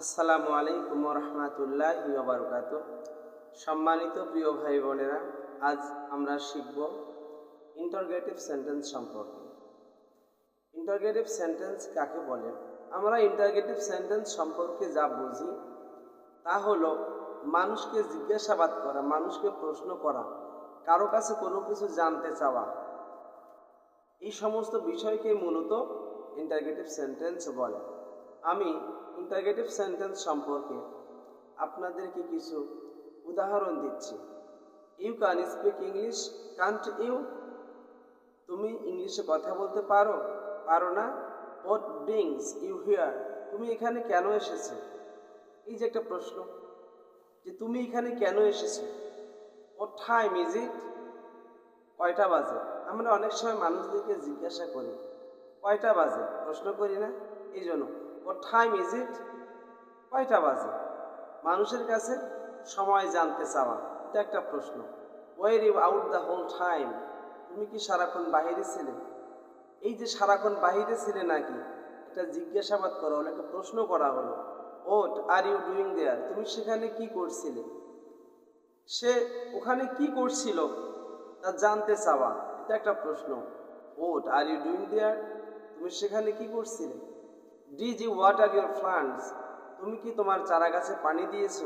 আসসালামু আলাইকুম রহমতুল্লাহ বারকাত সম্মানিত প্রিয় ভাই বোনেরা আজ আমরা শিখব ইন্টারগেটিভ সেন্টেন্স সম্পর্কে। ইন্টারগেটিভ সেন্টেন্স কাকে বলে? আমরা ইন্টারগেটিভ সেন্টেন্স সম্পর্কে যা বুঝি তা হলো মানুষকে জিজ্ঞাসাবাদ করা, মানুষকে প্রশ্ন করা, কারও কাছে কোনো কিছু জানতে চাওয়া। এই সমস্ত বিষয়কে মূলত ইন্টারগেটিভ সেন্টেন্স বলে। আমি ইন্টারগেটিভ সেন্টেন্স সম্পর্কে আপনাদেরকে কিছু উদাহরণ দিচ্ছি। You can speak English can't you তুমি ইংলিশে কথা বলতে পারো? পারো না? হোয়াট ব্রিংস ইউ হিয়ার তুমি এখানে কেন এসেছ? এই যে একটা প্রশ্ন, যে তুমি এখানে কেন এসেছ? ও টাইম ইজ ইট কয়টা বাজে? আমরা অনেক সময় মানুষদেরকে জিজ্ঞাসা করি, কয়টা বাজে? প্রশ্ন করি না? এই জন্য। ও টাইম ইজ ইট কয়টা বাজে? মানুষের কাছে সময় জানতে চাওয়া। এটা একটা প্রশ্ন। Where you out the whole time তুমি কি সারাক্ষণ বাহিরে ছিলে? এই যে সারাক্ষণ বাহিরে ছিলে নাকি? এটা জিজ্ঞাসাবাদ করা হলো, একটা প্রশ্ন করা হলো। ওট আর ইউ ডুইং দেয়ার তুমি সেখানে কি করছিলে? সে ওখানে কি করছিল? তা জানতে চাওয়া। এটা একটা প্রশ্ন। ওট আর ইউ ডুইং দেয়ার তুমি সেখানে কি করছিলে? ডিজ ওয়াটার ইউর প্লান্টস তুমি কি তোমার চারা গাছে পানি দিয়েছ?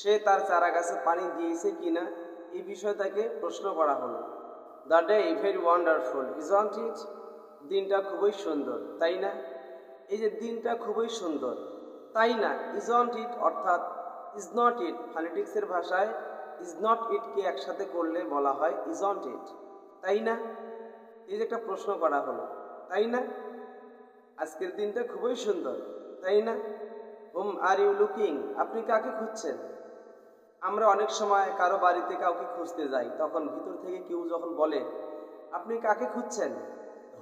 সে তার চারা গাছে পানি দিয়েছে কি না এই বিষয়ে তাকে প্রশ্ন করা হলো। The day very wonderful isn't it দিনটা খুবই সুন্দর, তাই না? এই যে দিনটা খুবই সুন্দর, তাই না? ইজ ওয়ান্ট ইট অর্থাৎ ইজ নট ইট ফনেটিক্সের ভাষায় ইজ নট ইটকে একসাথে করলে বলা হয় ইজ ওয়ান্ট ইট তাই না? এই যে একটা প্রশ্ন করা হলো, তাই না? আজকের দিনটা খুবই সুন্দর, তাই না? Hmm, are you looking? আপনি কাকে খুঁজছেন? আমরা অনেক সময় কারও বাড়িতে কাউকে খুঁজতে যাই, তখন ভিতর থেকে কেউ যখন বলে, আপনি কাকে খুঁজছেন?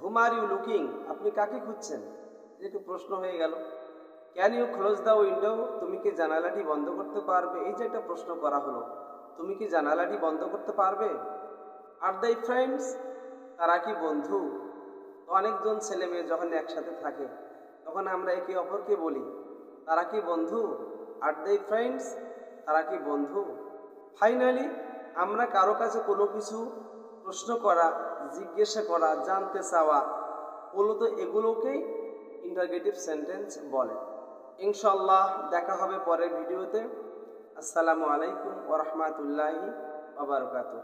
Hmm, are you looking? আপনি কাকে খুঁজছেন? একটু প্রশ্ন হয়ে গেল, can you close the window? তুমি কি জানালাটি বন্ধ করতে পারবে? এই যে একটা প্রশ্ন করা হলো, তুমি কি জানালাটি বন্ধ করতে পারবে? আর দাই ফ্রেন্ডস তারা কি বন্ধু? অনেকজন ছেলে মেয়ে যখন একসাথে থাকে, তখন আমরা একে অপরকে বলি, তারা কি বন্ধু? আর দেই ফ্রেন্ডস তারা কি বন্ধু? ফাইনালি আমরা কারও কাছে কোনো কিছু প্রশ্ন করা, জিজ্ঞাসা করা, জানতে চাওয়া, মূলত এগুলোকেই ইন্টারগেটিভ সেন্টেন্স বলে। ইনশাল্লাহ দেখা হবে পরের ভিডিওতে আসসালামু আলাইকুম ওরহমতুল্লাহি বাবরকাতু